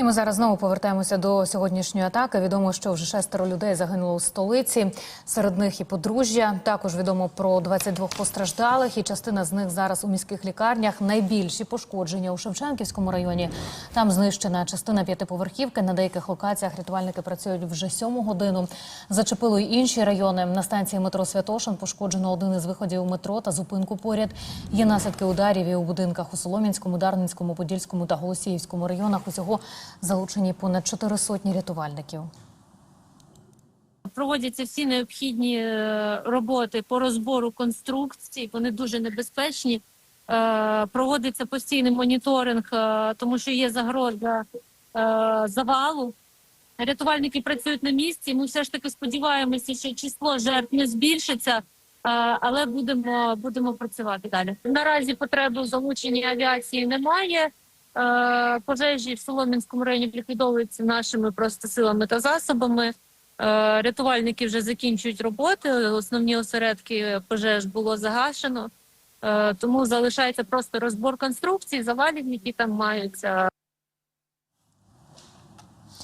І ми зараз знову повертаємося до сьогоднішньої атаки. Відомо, що вже шестеро людей загинуло у столиці. Серед них і подружжя. Також відомо про 22 постраждалих, і частина з них зараз у міських лікарнях. Найбільші пошкодження у Шевченківському районі. Там знищена частина п'ятиповерхівки. На деяких локаціях рятувальники працюють вже сьому годину. Зачепило й інші райони. На станції метро Святошин пошкоджено один із виходів метро та зупинку поряд. Є наслідки ударів і у будинках у Солом'янському, Дарницькому, Подільському та Голосіївському районах. Усього залучені понад чотири сотні рятувальників. Проводяться всі необхідні е, роботи по розбору конструкцій. Вони дуже небезпечні. Е, Проводиться постійний моніторинг, е, тому що є загроза завалу. Рятувальники працюють на місці. Ми все ж таки сподіваємося, що число жертв не збільшиться, але будемо, будемо працювати далі. Наразі потреби в залученні авіації немає. Е, Пожежі в Солом'янському районі ліквідовуються нашими просто силами та засобами. Е, Рятувальники вже закінчують роботи. Основні осередки пожеж було загашено. Е, Тому залишається просто розбор конструкцій, завалів, які там маються.